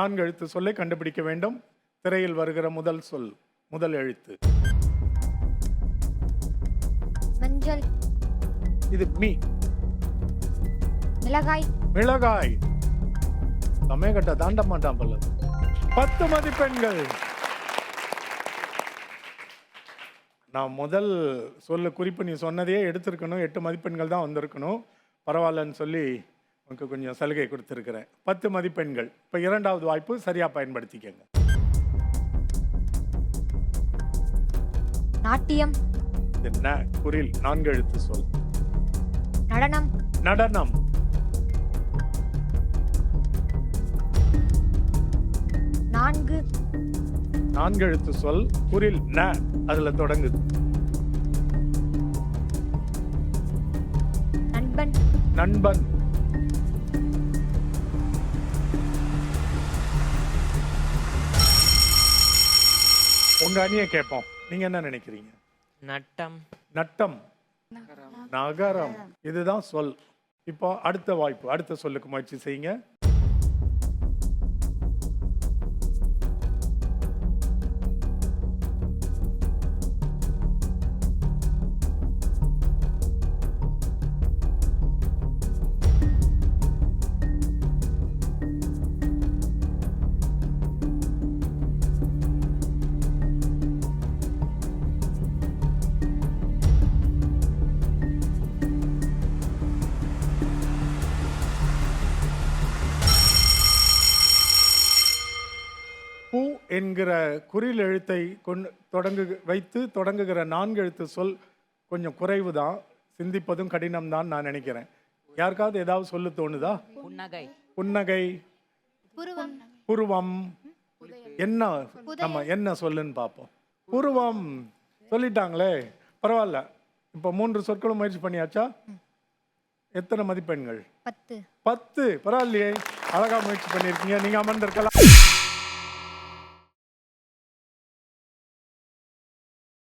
நான்கு எழுத்து சொல்லை கண்டுபிடிக்க வேண்டும். திரையில் வருகிற முதல் சொல் முதல் எழுத்து. மஞ்சள். இது மீ. மிளகாய். மிளகாய். சமயக்கட்ட தாண்ட மாட்டான் பல்ல பத்து மதிப்பெண்கள் நான் முதல் சொல்ல குறிப்பு நீ சொன்னதையே எடுத்திருக்கணும். எட்டு மதிப்பெண்கள் தான் வந்திருக்கணும். பரவாயில்லன்னு சொல்லி உனக்கு கொஞ்சம் சலுகை கொடுத்துருக்கிறேன். பத்து மதிப்பெண்கள். இப்போ இரண்டாவது வாய்ப்பு சரியாக பயன்படுத்திக்கங்க. நாட்டியம். என்ன? குரில். நான்கு எழுத்து சொல். நடனம். நடனம். நான்கு. நான்கு எழுத்து சொல். குரில். ந. அதுல தொடங்குது. நண்பன். நண்பன். உங்க அணியை கேட்போம். நீங்க என்ன நினைக்கிறீங்க? நட்டம். நட்டம். நகரம். இதுதான் சொல். இப்போ அடுத்த வாய்ப்பு அடுத்த சொல்லுக்கு முயற்சி செய்யுங்க. என்கிற குறில் எழுத்தை கொண்டு தொடங்கு வைத்து தொடங்குகிற நான்கு எழுத்து சொல் கொஞ்சம் குறைவு தான் சிந்திப்பதும் கடினம் தான் நான் நினைக்கிறேன். யாருக்காவது ஏதாவது சொல்லு தோணுதா? புன்னகை. புன்னகை. புருவம். என்ன? நம்ம என்ன சொல்லுன்னு பார்ப்போம். புருவம். சொல்லிட்டாங்களே. பரவாயில்ல. இப்போ மூன்று சொற்களும் முயற்சி பண்ணியாச்சா? எத்தனை மதிப்பெண்கள்? பத்து. பத்து. பரவாயில்லையே. அழகா முயற்சி பண்ணியிருக்கீங்க. நீங்க அமர்ந்திருக்கலாம்.